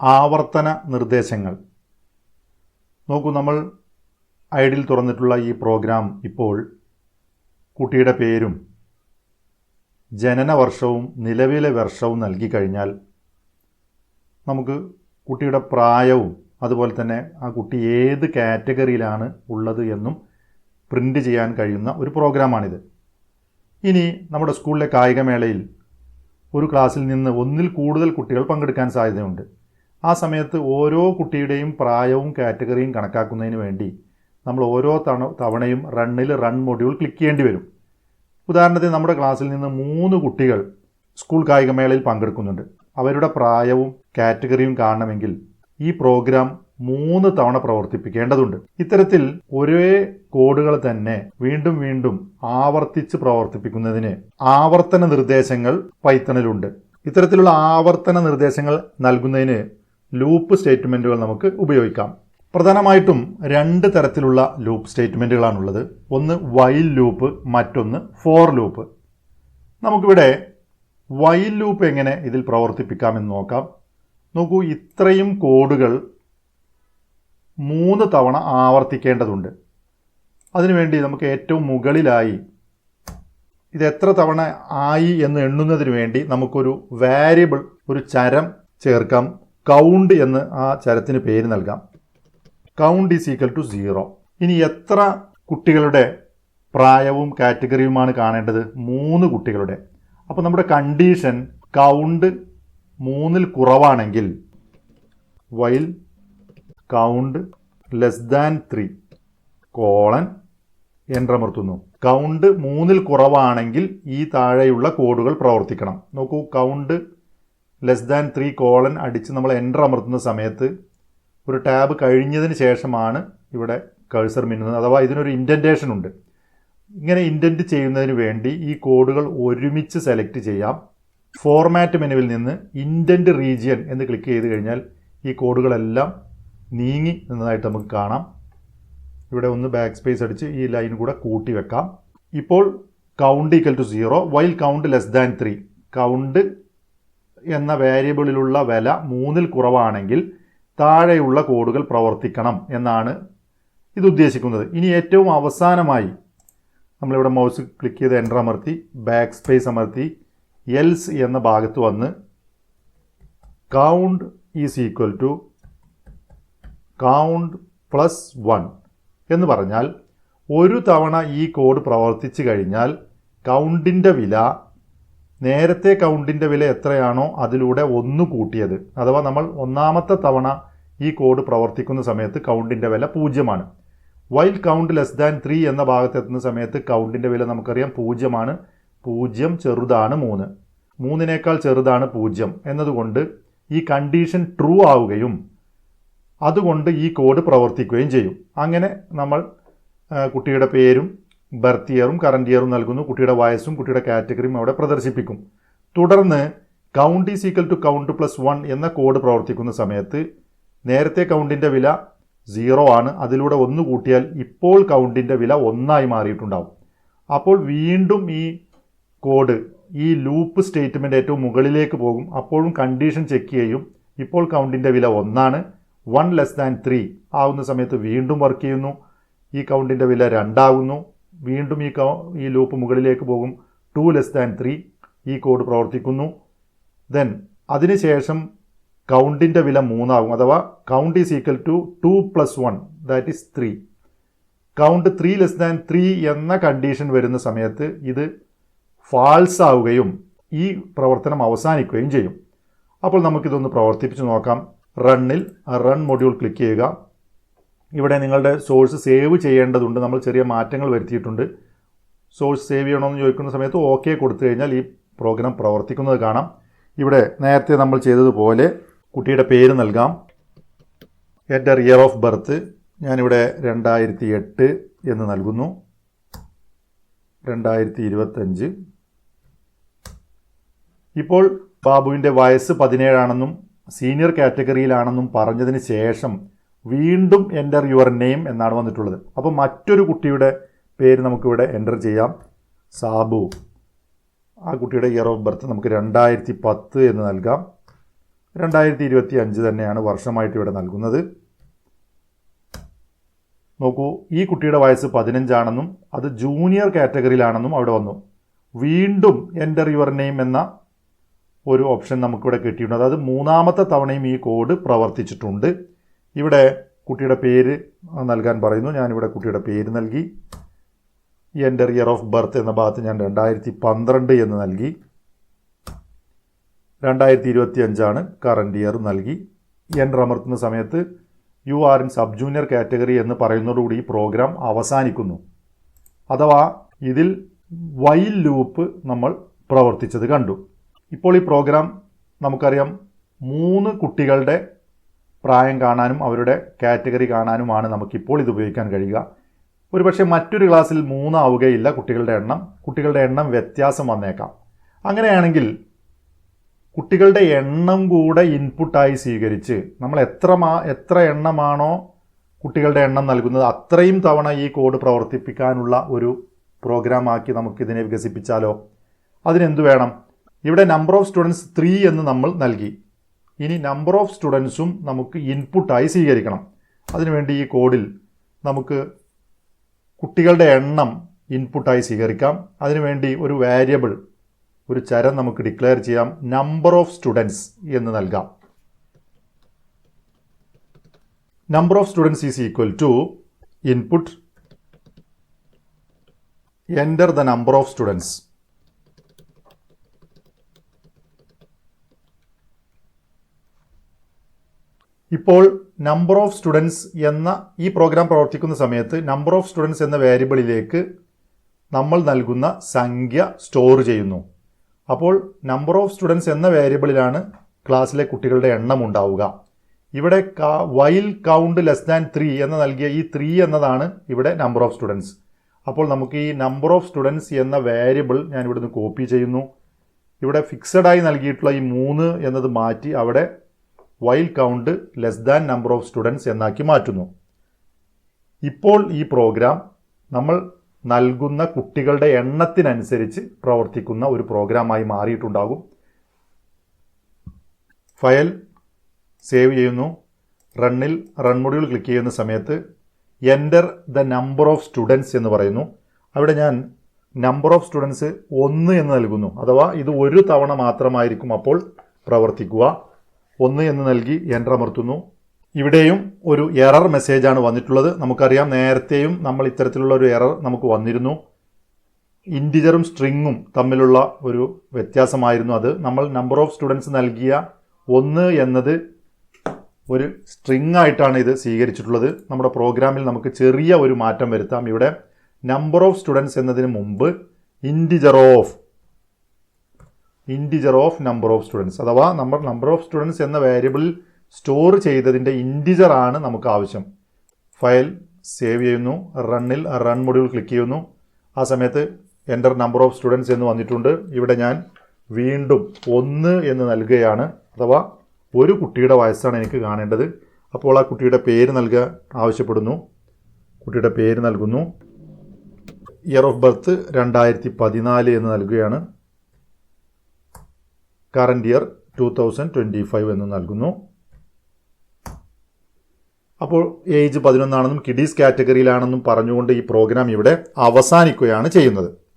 ആവർത്തന നിർദ്ദേശങ്ങൾ. നോക്കൂ നമ്മൾ ഐഡിൽ തുറന്നിട്ടുള്ള ഈ പ്രോഗ്രാം ഇപ്പോൾ കുട്ടിയുടെ പേരും ജനന വർഷവും നിലവിലെ വർഷവും നൽകി കഴിഞ്ഞാൽ നമുക്ക് കുട്ടിയുടെ പ്രായവും അതുപോലെ തന്നെ ആ കുട്ടി ഏത് കാറ്റഗറിയിലാണ് ഉള്ളത് എന്നും പ്രിന്റ് ചെയ്യാൻ കഴിയുന്ന ഒരു പ്രോഗ്രാമാണിത്. ഇനി നമ്മുടെ സ്കൂളിലെ കായികമേളയിൽ ഒരു ക്ലാസ്സിൽ നിന്ന് ഒന്നിൽ കൂടുതൽ കുട്ടികൾ പങ്കെടുക്കാൻ സാധ്യതയുണ്ട്. ആ സമയത്ത് ഓരോ കുട്ടിയുടെയും പ്രായവും കാറ്റഗറിയും കണക്കാക്കുന്നതിന് വേണ്ടി നമ്മൾ ഓരോ തവണ തവണയും റണ്ണിൽ റൺ മൊഡ്യൂൾ ക്ലിക്ക് ചെയ്യേണ്ടി വരും. ഉദാഹരണത്തിന് നമ്മുടെ ക്ലാസ്സിൽ നിന്ന് മൂന്ന് കുട്ടികൾ സ്കൂൾ കായികമേളയിൽ പങ്കെടുക്കുന്നുണ്ട്. അവരുടെ പ്രായവും കാറ്റഗറിയും കാണണമെങ്കിൽ ഈ പ്രോഗ്രാം മൂന്ന് തവണ പ്രവർത്തിപ്പിക്കേണ്ടതുണ്ട്. ഇത്തരത്തിൽ ഒരേ കോഡുകൾ തന്നെ വീണ്ടും വീണ്ടും ആവർത്തിച്ച് പ്രവർത്തിപ്പിക്കുന്നതിന് ആവർത്തന നിർദ്ദേശങ്ങൾ പൈത്തണിലുണ്ട്. ഇത്തരത്തിലുള്ള ആവർത്തന നിർദ്ദേശങ്ങൾ നൽകുന്നതിന് ലൂപ്പ് സ്റ്റേറ്റ്മെന്റുകൾ നമുക്ക് ഉപയോഗിക്കാം. പ്രധാനമായിട്ടും രണ്ട് തരത്തിലുള്ള ലൂപ്പ് സ്റ്റേറ്റ്മെന്റുകളാണുള്ളത് ഒന്ന് വൈൽ ലൂപ്പ് മറ്റൊന്ന് ഫോർ ലൂപ്പ് നമുക്കിവിടെ വൈൽ ലൂപ്പ് എങ്ങനെ ഇതിൽ പ്രവർത്തിപ്പിക്കാമെന്ന് നോക്കാം. നോക്കൂ ഇത്രയും കോഡുകൾ മൂന്ന് തവണ ആവർത്തിക്കേണ്ടതുണ്ട്. അതിനുവേണ്ടി നമുക്ക് ഏറ്റവും മുകളിലായി ഇത് എത്ര തവണ ആയി എന്ന് എണ്ണുന്നതിന് വേണ്ടി നമുക്കൊരു വേരിയബിൾ ഒരു ചരം ചേർക്കാം. കൗണ്ട് എന്ന് ആ ചരത്തിന് പേര് നൽകാം. Count is equal to zero. ഇനി എത്ര കുട്ടികളുടെ പ്രായവും കാറ്റഗറിയുമാണ് കാണേണ്ടത്? മൂന്ന് കുട്ടികളുടെ. അപ്പോൾ നമ്മുടെ കണ്ടീഷൻ കൗണ്ട് മൂന്നിൽ കുറവാണെങ്കിൽ while count less than three colon എൻട്രമർത്തുന്നു count മൂന്നിൽ കുറവാണെങ്കിൽ ഈ താഴെയുള്ള കോഡുകൾ പ്രവർത്തിക്കണം. നോക്കൂ count less than three colon അടിച്ച് നമ്മൾ എന്റർ അമർത്തുന്ന സമയത്ത് ഒരു ടാബ് കഴിഞ്ഞതിന് ശേഷമാണ് ഇവിടെ കഴ്സർ മിന്നുന്നത്. അഥവാ ഇതിനൊരു ഇന്റന്റേഷൻ ഉണ്ട്. ഇങ്ങനെ ഇന്റന്റ് ചെയ്യുന്നതിന് വേണ്ടി ഈ കോഡുകൾ ഒരുമിച്ച് സെലക്ട് ചെയ്യാം. ഫോർമാറ്റ് മെനുവിൽ നിന്ന് ഇന്റന്റ് റീജിയൻ എന്ന് ക്ലിക്ക് ചെയ്ത് കഴിഞ്ഞാൽ ഈ കോഡുകളെല്ലാം നീങ്ങി നിന്നതായിട്ട് നമുക്ക് കാണാം. ഇവിടെ ഒന്ന് ബാക്ക് സ്പേസ് അടിച്ച് ഈ ലൈൻ കൂടെ കൂട്ടി വെക്കാം. ഇപ്പോൾ count equal to zero while count less than three count എന്ന വേരിയബിളിലുള്ള വില മൂന്നിൽ കുറവാണെങ്കിൽ താഴെയുള്ള കോഡുകൾ പ്രവർത്തിക്കണം എന്നാണ് ഇത് ഉദ്ദേശിക്കുന്നത്. ഇനി ഏറ്റവും അവസാനമായി നമ്മളിവിടെ മൗസ് ക്ലിക്ക് ചെയ്ത് എന്റർ അമർത്തി ബാക്ക് സ്പേസ് അമർത്തി എൽസ് എന്ന ഭാഗത്ത് വന്ന് count is equal to count plus one എന്ന് പറഞ്ഞാൽ ഒരു തവണ ഈ കോഡ് പ്രവർത്തിച്ചു കഴിഞ്ഞാൽ കൗണ്ടിന്റെ വില നേരത്തെ കൗണ്ടിന്റെ വില എത്രയാണോ അതിലൂടെ ഒന്ന് കൂട്ടിയത്. അഥവാ നമ്മൾ ഒന്നാമത്തെ തവണ ഈ കോഡ് പ്രവർത്തിക്കുന്ന സമയത്ത് കൗണ്ടിന്റെ വില പൂജ്യമാണ്. While count less than three എന്ന ഭാഗത്ത് എത്തുന്ന സമയത്ത് കൗണ്ടിന്റെ വില നമുക്കറിയാം പൂജ്യമാണ്. പൂജ്യം ചെറുതാണ് മൂന്ന്. മൂന്നിനേക്കാൾ ചെറുതാണ് പൂജ്യം എന്നതുകൊണ്ട് ഈ കണ്ടീഷൻ ട്രൂ ആവുകയും അതുകൊണ്ട് ഈ കോഡ് പ്രവർത്തിക്കുകയും ചെയ്യും. അങ്ങനെ നമ്മൾ കുട്ടിയുടെ പേരും ബർത്ത് ഇയറും കറണ്ട് ഇയറും നൽകുന്നു. കുട്ടിയുടെ വയസ്സും കുട്ടിയുടെ കാറ്റഗറിയും അവിടെ പ്രദർശിപ്പിക്കും. തുടർന്ന് count is equal to count plus one എന്ന കോഡ് പ്രവർത്തിക്കുന്ന സമയത്ത് നേരത്തെ കൗണ്ടിന്റെ വില സീറോ ആണ്. അതിലൂടെ ഒന്ന് കൂട്ടിയാൽ ഇപ്പോൾ കൗണ്ടിന്റെ വില ഒന്നായി മാറിയിട്ടുണ്ടാവും. അപ്പോൾ വീണ്ടും ഈ കോഡ് ഈ ലൂപ്പ് സ്റ്റേറ്റ്മെന്റ് ഏറ്റവും മുകളിലേക്ക് പോകും. അപ്പോഴും കണ്ടീഷൻ ചെക്ക് ചെയ്യും. ഇപ്പോൾ കൗണ്ടിന്റെ വില ഒന്നാണ്. വൺ ലെസ് ദാൻ ത്രീ ആവുന്ന സമയത്ത് വീണ്ടും വർക്ക് ചെയ്യുന്നു. ഈ കൗണ്ടിന്റെ വില രണ്ടാകുന്നു. വീണ്ടും ഈ ഈ ലൂപ്പ് മുകളിലേക്ക് പോകും. Two less than three. ഈ കോഡ് പ്രവർത്തിക്കുന്നു. ദെൻ അതിനുശേഷം കൗണ്ടിന്റെ വില മൂന്നാകും. അഥവാ count is equal to two plus one. That is three. Count three less than three എന്ന കണ്ടീഷൻ വരുന്ന സമയത്ത് ഇത് ഫാൾസ് ആവുകയും ഈ പ്രവർത്തനം അവസാനിക്കുകയും ചെയ്യും. അപ്പോൾ നമുക്കിതൊന്ന് പ്രവർത്തിപ്പിച്ച് നോക്കാം. റണ്ണിൽ റൺ മൊഡ്യൂൾ ക്ലിക്ക് ചെയ്യുക. ഇവിടെ നിങ്ങളുടെ സോഴ്സ് സേവ് ചെയ്യേണ്ടതുണ്ട്. നമ്മൾ ചെറിയ മാറ്റങ്ങൾ വരുത്തിയിട്ടുണ്ട്. സോഴ്സ് സേവ് ചെയ്യണമെന്ന് ചോദിക്കുന്ന സമയത്ത് ഓക്കെ കൊടുത്തു കഴിഞ്ഞാൽ ഈ പ്രോഗ്രാം പ്രവർത്തിക്കുന്നത് കാണാം. ഇവിടെ നേരത്തെ നമ്മൾ ചെയ്തതുപോലെ കുട്ടിയുടെ പേര് നൽകാം. എന്റെ ഇയർ ഓഫ് ബർത്ത് ഞാനിവിടെ രണ്ടായിരത്തി എട്ട് എന്ന് നൽകുന്നു. രണ്ടായിരത്തി ഇരുപത്തഞ്ച് ഇപ്പോൾ ബാബുവിന്റെ വയസ്സ് പതിനേഴാണെന്നും സീനിയർ കാറ്റഗറിയിലാണെന്നും പറഞ്ഞതിന് ശേഷം വീണ്ടും എന്റർ യുവർ നെയിം എന്നാണ് വന്നിട്ടുള്ളത്. അപ്പോൾ മറ്റൊരു കുട്ടിയുടെ പേര് നമുക്കിവിടെ എന്റർ ചെയ്യാം. സാബു. ആ കുട്ടിയുടെ ഇയർ ഓഫ് ബർത്ത് നമുക്ക് രണ്ടായിരത്തി പത്ത് എന്ന് നൽകാം. രണ്ടായിരത്തി ഇരുപത്തി അഞ്ച് തന്നെയാണ് വർഷമായിട്ട് ഇവിടെ നൽകുന്നത്. നോക്കൂ ഈ കുട്ടിയുടെ വയസ്സ് പതിനഞ്ചാണെന്നും അത് ജൂനിയർ കാറ്റഗറിയിലാണെന്നും അവിടെ വന്നു. വീണ്ടും എന്റർ യുവർ നെയിം എന്ന ഒരു ഓപ്ഷൻ നമുക്കിവിടെ കിട്ടിയിട്ടുണ്ട്. അതായത് മൂന്നാമത്തെ തവണയും ഈ കോഡ് പ്രവർത്തിച്ചിട്ടുണ്ട്. ഇവിടെ കുട്ടിയുടെ പേര് നൽകാൻ പറയുന്നു. ഞാനിവിടെ കുട്ടിയുടെ പേര് നൽകി. എന്റർ ഇയർ ഓഫ് ബർത്ത് എന്ന ഭാഗത്ത് ഞാൻ രണ്ടായിരത്തി പന്ത്രണ്ട് എന്ന് നൽകി. രണ്ടായിരത്തി ഇരുപത്തി അഞ്ചാണ് കറണ്ട് ഇയർ നൽകി. എന്റർ അമർത്തുന്ന സമയത്ത് you are in sub junior category എന്ന് പറയുന്നതോടുകൂടി ഈ പ്രോഗ്രാം അവസാനിക്കുന്നു. അഥവാ ഇതിൽ വൈൽ ലൂപ്പ് നമ്മൾ പ്രവർത്തിച്ചത് കണ്ടു. ഇപ്പോൾ ഈ പ്രോഗ്രാം നമുക്കറിയാം മൂന്ന് കുട്ടികളുടെ പ്രായം കാണാനും അവരുടെ കാറ്റഗറി കാണാനുമാണ് നമുക്കിപ്പോൾ ഇത് ഉപയോഗിക്കാൻ കഴിയുക. ഒരുപക്ഷെ മറ്റൊരു ക്ലാസ്സിൽ മൂന്നാവുകയില്ല കുട്ടികളുടെ എണ്ണം. കുട്ടികളുടെ എണ്ണം വ്യത്യാസം വന്നേക്കാം. അങ്ങനെയാണെങ്കിൽ കുട്ടികളുടെ എണ്ണം കൂടെ ഇൻപുട്ടായി സ്വീകരിച്ച് നമ്മൾ എത്ര മാ എത്ര എണ്ണമാണോ കുട്ടികളുടെ എണ്ണം നൽകുന്നത് അത്രയും തവണ ഈ കോഡ് പ്രവർത്തിപ്പിക്കാനുള്ള ഒരു പ്രോഗ്രാമാക്കി നമുക്കിതിനെ വികസിപ്പിച്ചാലോ? അതിനെന്ത് വേണം? ഇവിടെ നമ്പർ ഓഫ് സ്റ്റുഡൻസ് ത്രീ എന്ന് നമ്മൾ നൽകി. ഇനി നമ്പർ ഓഫ് സ്റ്റുഡൻസും നമുക്ക് ഇൻപുട്ടായി സ്വീകരിക്കണം. അതിനുവേണ്ടി ഈ കോഡിൽ നമുക്ക് കുട്ടികളുടെ എണ്ണം ഇൻപുട്ടായി സ്വീകരിക്കാം. അതിനുവേണ്ടി ഒരു വേരിയബിൾ ഒരു ചരം നമുക്ക് ഡിക്ലെയർ ചെയ്യാം. നമ്പർ ഓഫ് സ്റ്റുഡൻസ് എന്ന് നൽകാം. Number of students is equal to input enter the number of students ഇപ്പോൾ നമ്പർ ഓഫ് സ്റ്റുഡൻസ് എന്ന ഈ പ്രോഗ്രാം പ്രവർത്തിക്കുന്ന സമയത്ത് നമ്പർ ഓഫ് സ്റ്റുഡൻസ് എന്ന വേരിയബിളിലേക്ക് നമ്മൾ നൽകുന്ന സംഖ്യ സ്റ്റോർ ചെയ്യുന്നു. അപ്പോൾ നമ്പർ ഓഫ് സ്റ്റുഡൻസ് എന്ന വേരിയബിളിലാണ് ക്ലാസ്സിലെ കുട്ടികളുടെ എണ്ണം ഉണ്ടാവുക. ഇവിടെ while count less than three എന്ന് നൽകിയ ഈ ത്രീ എന്നതാണ് ഇവിടെ നമ്പർ ഓഫ് സ്റ്റുഡൻസ് അപ്പോൾ നമുക്ക് ഈ നമ്പർ ഓഫ് സ്റ്റുഡൻസ് എന്ന വേരിയബിൾ ഞാൻ ഇവിടുന്ന് കോപ്പി ചെയ്യുന്നു. ഇവിടെ ഫിക്സഡായി നൽകിയിട്ടുള്ള ഈ മൂന്ന് എന്നത് മാറ്റി അവിടെ while count less than number of students എന്നാക്കി മാറ്റുന്നു. ഇപ്പോൾ ഈ പ്രോഗ്രാം നമ്മൾ നൽകുന്ന കുട്ടികളുടെ എണ്ണത്തിനനുസരിച്ച് പ്രവർത്തിക്കുന്ന ഒരു പ്രോഗ്രാമായി മാറിയിട്ടുണ്ടാകും. ഫയൽ സേവ് ചെയ്യുന്നു. റണ്ണിൽ റൺ മൊഡ്യൂൾ ക്ലിക്ക് ചെയ്യുന്ന സമയത്ത് enter the number of students എന്ന് പറയുന്നു. അവിടെ ഞാൻ നമ്പർ ഓഫ് സ്റ്റുഡൻസ് ഒന്ന് എന്ന് നൽകുന്നു. അഥവാ ഇത് ഒരു തവണ മാത്രമായിരിക്കും അപ്പോൾ പ്രവർത്തിക്കുക. ഒന്ന് എന്ന് നൽകി എന്റർ അമർത്തുന്നു. ഇവിടെയും ഒരു എറർ മെസ്സേജാണ് വന്നിട്ടുള്ളത്. നമുക്കറിയാം നേരത്തെയും നമ്മൾ ഇത്തരത്തിലുള്ള ഒരു എറർ നമുക്ക് വന്നിരുന്നു. ഇന്റിജറും സ്ട്രിങ്ങും തമ്മിലുള്ള ഒരു വ്യത്യാസമായിരുന്നു അത്. നമ്മൾ നമ്പർ ഓഫ് സ്റ്റുഡൻസ് നൽകിയ ഒന്ന് എന്നത് ഒരു സ്ട്രിങ് ആയിട്ടാണ് ഇത് സ്വീകരിച്ചിട്ടുള്ളത്. നമ്മുടെ പ്രോഗ്രാമിൽ നമുക്ക് ചെറിയ ഒരു മാറ്റം വരുത്താം. ഇവിടെ നമ്പർ ഓഫ് സ്റ്റുഡൻസ് എന്നതിന് മുമ്പ് integer of integer of number of students അഥവാ നമ്മൾ നമ്പർ ഓഫ് സ്റ്റുഡൻസ് എന്ന വേരിയബിളിൽ സ്റ്റോർ ചെയ്തതിന്റെ ഇന്റിജർ ആണ് നമുക്ക് ആവശ്യം. ഫയൽ സേവ് ചെയ്യുന്നു. റണ്ണിൽ റൺ മൊഡ്യൂൾ ക്ലിക്ക് ചെയ്യുന്നു. ആ സമയത്ത് എന്റർ നമ്പർ ഓഫ് സ്റ്റുഡൻസ് എന്ന് വന്നിട്ടുണ്ട്. ഇവിടെ ഞാൻ വീണ്ടും ഒന്ന് എന്ന് നൽകുകയാണ്. അഥവാ ഒരു കുട്ടിയുടെ വയസ്സാണ് എനിക്ക് കാണേണ്ടത്. അപ്പോൾ ആ കുട്ടിയുടെ പേര് നൽകുക ആവശ്യപ്പെടുന്നു. കുട്ടിയുടെ പേര് നൽകുന്നു. ഇയർ ഓഫ് ബർത്ത് രണ്ടായിരത്തി പതിനാല് എന്ന് നൽകുകയാണ്. Current year two thousand twenty five എന്ന് നൽകുന്നു. അപ്പോൾ ഏജ് പതിനൊന്നാണെന്നും കിഡീസ് കാറ്റഗറിയിലാണെന്നും പറഞ്ഞുകൊണ്ട് ഈ പ്രോഗ്രാം ഇവിടെ അവസാനിക്കുകയാണ് ചെയ്യുന്നത്.